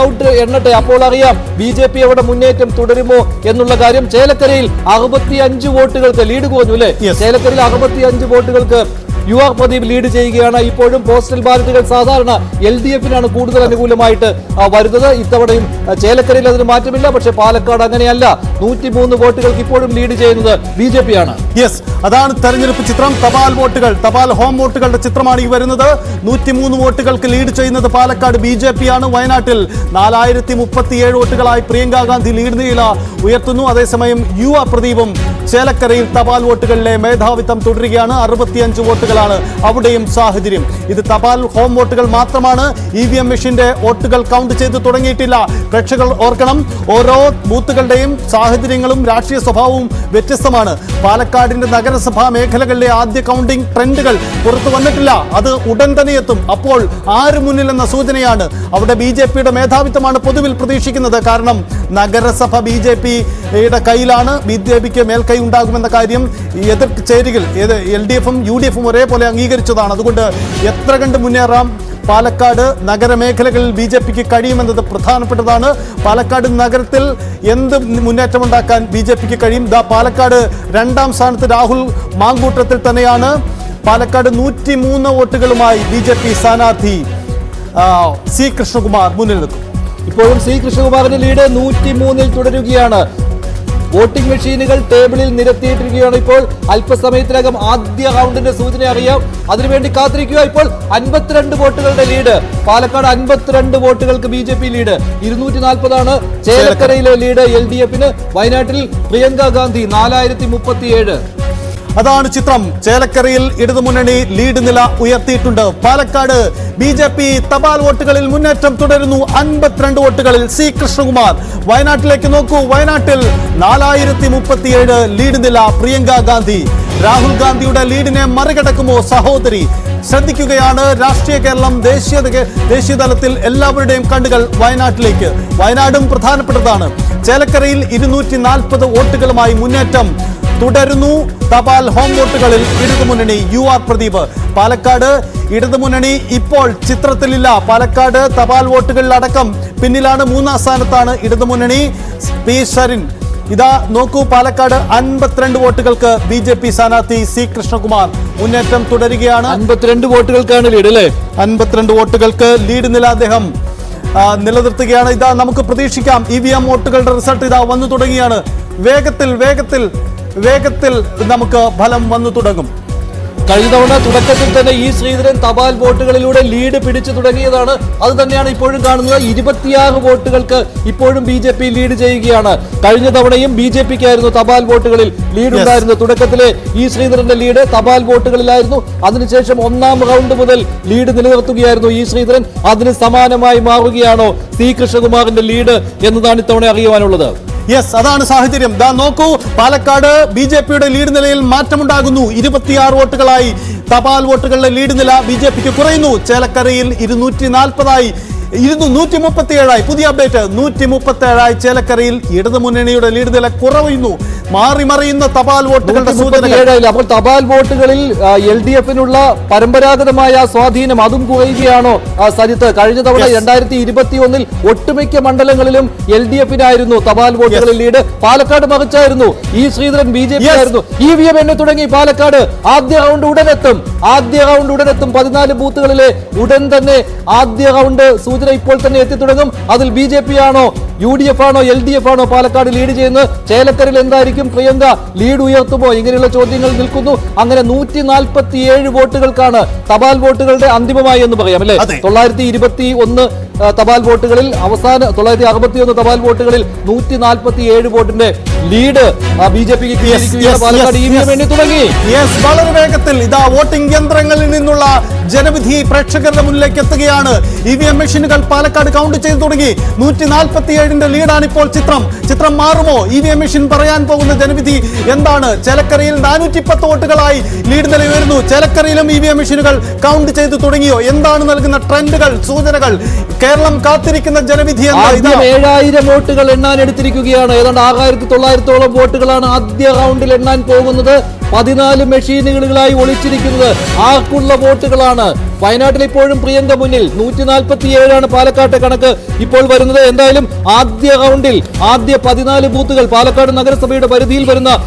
Round എണ്ണട്ടെ അപ്പോൾ അറിയാം B J P അവിടെ മുന്നേറ്റം തുടരുമോ എന്നുള്ള കാര്യം. ചേലക്കരയിൽ അറുപത്തി അഞ്ച് വോട്ടുകൾക്ക് ലീഡ് കുറഞ്ഞു അല്ലേ? ചേലക്കരയിൽ അറുപത്തി അഞ്ച് വോട്ടുകൾക്ക് യു ആർ പ്രദീപ് ലീഡ് ചെയ്യുകയാണ്. ഇപ്പോഴും പോസ്റ്റൽ ബാലറ്റുകൾ സാധാരണ എൽ ഡി എഫിനാണ് കൂടുതൽ അനുകൂലമായിട്ട് വരുന്നത്. ഇത്തവണയും ചേലക്കരയിൽ അതിന് മാറ്റമില്ല. പക്ഷേ പാലക്കാട് അങ്ങനെയല്ല. നൂറ്റിമൂന്ന് വോട്ടുകൾക്ക് ഇപ്പോഴും ലീഡ് ചെയ്യുന്നത് ബി ജെ പി ആണ്. യെസ് അതാണ് തെരഞ്ഞെടുപ്പ് ചിത്രം. തപാൽ വോട്ടുകൾ തപാൽ ഹോം വോട്ടുകളുടെ ചിത്രമാണ് ഈ വരുന്നത്. നൂറ്റിമൂന്ന് വോട്ടുകൾക്ക് ലീഡ് ചെയ്യുന്നത് പാലക്കാട് ബി ജെ പി ആണ്. വയനാട്ടിൽ നാലായിരത്തി മുപ്പത്തിയേഴ് വോട്ടുകളായി പ്രിയങ്ക ഗാന്ധി ലീഡ് നില ഉയർത്തുന്നു. അതേസമയം യു പ്രദീപും ചേലക്കരയിൽ തപാൽ വോട്ടുകളിലെ മേധാവിത്വം തുടരുകയാണ്. അറുപത്തിയഞ്ച് വോട്ടുകളാണ് അവിടെയും സാഹചര്യം. ഇത് തപാൽ ഹോം വോട്ടുകൾ മാത്രമാണ്. ഇ വി എം മെഷീന്റെ വോട്ടുകൾ കൗണ്ട് ചെയ്ത് തുടങ്ങിയിട്ടില്ല. പ്രേക്ഷകർ ഓർക്കണം ഓരോ ബൂത്തുകളുടെയും സാഹചര്യങ്ങളും രാഷ്ട്രീയ സ്വഭാവവും വ്യത്യസ്തമാണ്. പാലക്കാടിന്റെ നഗരസഭാ മേഖലകളിലെ ആദ്യ കൗണ്ടിംഗ് ട്രെൻഡുകൾ പുറത്തു വന്നിട്ടില്ല. അത് ഉടൻ തന്നെ എത്തും. അപ്പോൾ ആര് മുന്നിലെന്ന സൂചനയാണ് അവിടെ ബി ജെ പിയുടെ മേധാവിത്വമാണ് പൊതുവിൽ പ്രതീക്ഷിക്കുന്നത്. കാരണം നഗരസഭ ബി ജെ പിയുടെ കയ്യിലാണ് ബി ജെ പിക്ക് മേൽക്കൈ ഉണ്ടാകുമെന്ന കാര്യം എതിർ ചേരികൾ എൽ ഡി എഫും യു ഡി എഫും ഒരേപോലെ അംഗീകരിച്ചതാണ്. അതുകൊണ്ട് എത്ര കണ്ട് മുന്നേറാം? പാലക്കാട് നഗരമേഖലകളിൽ ബി ജെ പിക്ക് കഴിയുമെന്നത് പ്രധാനപ്പെട്ടതാണ്. പാലക്കാട് നഗരത്തിൽ എന്ത് മുന്നേറ്റമുണ്ടാക്കാൻ ബി ജെ പിക്ക് കഴിയും? ദാ പാലക്കാട് രണ്ടാം സ്ഥാനത്ത് രാഹുൽ മാങ്കൂട്ടത്തിൽ തന്നെയാണ്. പാലക്കാട് നൂറ്റി മൂന്ന് വോട്ടുകളുമായി ബി ജെ പി സ്ഥാനാർത്ഥി സി കൃഷ്ണകുമാർ മുന്നിൽ നിൽക്കും. ഇപ്പോഴും സി കൃഷ്ണകുമാറിന്റെ ലീഡ് നൂറ്റി മൂന്നിൽ തുടരുകയാണ്. വോട്ടിംഗ് മെഷീനുകൾ ടേബിളിൽ നിരത്തിയിട്ടിരിക്കുകയാണ് ഇപ്പോൾ. അല്പസമയത്തിനകം ആദ്യ റൗണ്ടിന്റെ സൂചന അറിയാം. അതിനുവേണ്ടി കാത്തിരിക്കുക ഇപ്പോൾ അൻപത്തിരണ്ട് വോട്ടുകളുടെ ലീഡ്. പാലക്കാട് അൻപത്തിരണ്ട് വോട്ടുകൾക്ക് ബി ജെ പി ലീഡ്. ഇരുന്നൂറ്റി നാൽപ്പതാണ് ചേലക്കരയിലെ ലീഡ് എൽ ഡി എഫിന്. വയനാട്ടിൽ പ്രിയങ്ക ഗാന്ധി നാലായിരത്തി മുപ്പത്തിയേഴ് അതാണ് ചിത്രം. ചേലക്കരയിൽ ഇടതുമുന്നണി ലീഡ് നില ഉയർത്തിയിട്ടുണ്ട്. പാലക്കാട് ബി ജെ പി തപാൽ വോട്ടുകളിൽ മുന്നേറ്റം തുടരുന്നു. അൻപത്തിരണ്ട് വോട്ടുകളിൽ സി കൃഷ്ണകുമാർ. വയനാട്ടിലേക്ക് നോക്കൂ. വയനാട്ടിൽ നാലായിരത്തി മുപ്പത്തിയേഴ് ലീഡ് നില പ്രിയങ്ക ഗാന്ധി. രാഹുൽ ഗാന്ധിയുടെ ലീഡിനെ മറികടക്കുമോ സഹോദരി? ശ്രദ്ധിക്കുകയാണ്. രാഷ്ട്രീയ കേരളം ദേശീയ ദേശീയതലത്തിൽ എല്ലാവരുടെയും കണ്ണുകൾ വയനാട്ടിലേക്ക്. വയനാടും പ്രധാനപ്പെട്ടതാണ്. ചേലക്കരയിൽ ഇരുന്നൂറ്റി നാൽപ്പത് വോട്ടുകളുമായി മുന്നേറ്റം. തുടരുന്നു. തപാൽ ഹോം വോട്ടുകളിൽ ഇടതുമുന്നണി യു ആർ പ്രദീപ്. പാലക്കാട് ഇടതുമുന്നണി ഇപ്പോൾ ചിത്രത്തിലില്ല. പാലക്കാട് തപാൽ വോട്ടുകളിലടക്കം പിന്നിലാണ് മൂന്നാം സ്ഥാനത്താണ് ഇടതുമുന്നണി. പി ശരിൻ. ഇതാ നോക്കൂ പാലക്കാട് അൻപത്തിരണ്ട് വോട്ടുകൾക്ക് ബി ജെ പി സ്ഥാനാർത്ഥി സി കൃഷ്ണകുമാർ മുന്നേറ്റം തുടരുകയാണ്. അൻപത്തിരണ്ട് വോട്ടുകൾക്കാണ് ലീഡ് അല്ലേ? അൻപത്തിരണ്ട് വോട്ടുകൾക്ക് ലീഡ് നില അദ്ദേഹം നിലനിർത്തുകയാണ്. ഇതാ നമുക്ക് പ്രതീക്ഷിക്കാം ഇ വി എം വോട്ടുകളുടെ റിസൾട്ട് ഇതാ വന്നു തുടങ്ങിയാണ്. വേഗത്തിൽ വേഗത്തിൽ വേഗത്തിൽ നമുക്ക് ഫലം വന്നു തുടങ്ങും. കഴിഞ്ഞ തവണ തുടക്കത്തിൽ തന്നെ ഈ ശ്രീധരൻ തപാൽ വോട്ടുകളിലൂടെ ലീഡ് പിടിച്ചു തുടങ്ങിയതാണ്. അത് തന്നെയാണ് ഇപ്പോഴും കാണുന്നത്. ഇരുപത്തിയാറ് വോട്ടുകൾക്ക് ഇപ്പോഴും ബി ജെ പി ലീഡ് ചെയ്യുകയാണ്. കഴിഞ്ഞ തവണയും ബി ജെ പിക്കായിരുന്നു തപാൽ വോട്ടുകളിൽ ലീഡ്. ഉണ്ടായിരുന്നത്. തുടക്കത്തിലെ ഈ ശ്രീധരന്റെ ലീഡ് തപാൽ വോട്ടുകളിലായിരുന്നു. അതിനുശേഷം ഒന്നാം റൗണ്ട് മുതൽ ലീഡ് നിലനിർത്തുകയായിരുന്നു ഈ ശ്രീധരൻ. അതിന് സമാനമായി മാറുകയാണോ സി കൃഷ്ണകുമാറിന്റെ ലീഡ് എന്നതാണ് ഇത്തവണ അറിയുവാനുള്ളത്. യെസ് അതാണ് സാഹചര്യം. ദാ നോക്കൂ പാലക്കാട് ബി ജെ പിയുടെ ലീഡ് നിലയിൽ മാറ്റമുണ്ടാകുന്നു. ഇരുപത്തിയാറ് വോട്ടുകളായി. തപാൽ വോട്ടുകളുടെ ലീഡ് നില ബി ജെ പിക്ക് കുറയുന്നു. ചേലക്കരയിൽ ഇരുന്നൂറ്റി നാൽപ്പതായി ഇരുന്നു നൂറ്റി മുപ്പത്തി ഏഴായി പുതിയ അപ്ഡേറ്റ് നൂറ്റി മുപ്പത്തി ഏഴായി ചേലക്കരയിൽ ഇടതുമുന്നണിയുടെ ലീഡ് നില കുറയുന്നു. മാറി മറിയുന്ന തപാൽ വോട്ടുകളുടെ സൂചന 137 അപ്പോൾ തപാൽ വോട്ടുകളിൽ എൽ ഡി എഫിനുള്ള പരമ്പരാഗതമായ സ്വാധീനം അതും കുറയുകയാണോ സജിത്ത്? കഴിഞ്ഞ തവണ. രണ്ടായിരത്തി ഇരുപത്തി ഒന്നിൽ ഒട്ടുമിക്ക മണ്ഡലങ്ങളിലും എൽ ഡി എഫിനായിരുന്നു തപാൽ വോട്ടുകളിൽ lead. Palakkad മറിച്ചായിരുന്നു E Sreedharan B J P ആയിരുന്നു ഇ വി എം എന്നെ തുടങ്ങി പാലക്കാട്. ആദ്യ റൗണ്ട് ഉടനെത്തും. ആദ്യ റൗണ്ട് ഉടനെത്തും. പതിനാല് ബൂത്തുകളിലെ ഉടൻ തന്നെ ആദ്യ റൗണ്ട് സൂചന ഇപ്പോൾ തന്നെ എത്തിത്തുടങ്ങും. അതിൽ ബി ജെ പി ആണോ യു ഡി എഫ് ആണോ എൽ ഡി എഫ് ആണോ പാലക്കാട് ലീഡ് ചെയ്യുന്നത്? ചേലക്കരയിൽ എന്തായിരിക്കും പ്രിയങ്ക. ലീഡ് ഉയർത്തുമോ ഇങ്ങനെയുള്ള ചോദ്യങ്ങൾ നിൽക്കുന്നു. അങ്ങനെ നൂറ്റി നാൽപ്പത്തി ഏഴ് വോട്ടുകൾക്കാണ് തപാൽ വോട്ടുകളുടെ അന്തിമമായി എന്ന് പറയാം അല്ലെ. തൊള്ളായിരത്തി ഇരുപത്തി ഒന്ന് തപാൽ വോട്ടുകളിൽ അവസാന തൊള്ളായിരത്തി അറുപത്തി ഒന്ന് തപാൽ വോട്ടുകളിൽ നൂറ്റി നാൽപ്പത്തി ഏഴ് വോട്ടിന്റെ ലീഡ് ബി ജെ പിക്ക് തുടങ്ങി. വളരെ വേഗത്തിൽ ഇതാ വോട്ടിംഗ് യന്ത്രങ്ങളിൽ നിന്നുള്ള ജനവിധി പ്രേക്ഷകരുടെ മുന്നിലേക്ക് എത്തുകയാണ്. ഇ വി എം മെഷീനുകൾ പാലക്കാട് കൗണ്ട് ചെയ്തു തുടങ്ങി. നൂറ്റി നാൽപ്പത്തി ഏഴിന്റെ ലീഡാണ് ഇപ്പോൾ ചിത്രം. ചിത്രം മാറുമോ? ഇ വി എം മെഷീൻ പറയാൻ പോകുന്ന ജനവിധി എന്താണ്? ചേലക്കരയിൽ നാനൂറ്റി പത്ത് വോട്ടുകളായി ലീഡ് നില ഉയരുന്നു. ചേലക്കരയിലും ഇ വി എം മെഷീനുകൾ കൗണ്ട് ചെയ്തു തുടങ്ങിയോ? എന്താണ് നൽകുന്ന ട്രെൻഡുകൾ സൂചനകൾ? കേരളം കാത്തിരിക്കുന്ന ജനവിധി ഏഴായിരം വോട്ടുകൾ എണ്ണാൻ എടുത്തിരിക്കുകയാണ്. ഏതാണ്ട് ആറായിരത്തി തൊള്ളായിരത്തോളം വോട്ടുകളാണ് ആദ്യ റൗണ്ടിൽ എണ്ണാൻ പോകുന്നത്. പതിനാല് മെഷീനുകളിലായി ഒളിച്ചിരിക്കുന്നത് ആർക്കുള്ള വോട്ടുകളാണ്. വയനാട്ടിൽ ഇപ്പോഴും പ്രിയങ്ക മുന്നിൽ. നൂറ്റി നാൽപ്പത്തി ഏഴാണ് പാലക്കാട്ടെ കണക്ക് ഇപ്പോൾ വരുന്നത്. എന്തായാലും ആദ്യ റൗണ്ടിൽ ആദ്യ പതിനാല് ബൂത്തുകൾ പാലക്കാട് നഗരസഭയുടെ പരിധിയിൽ വരുന്ന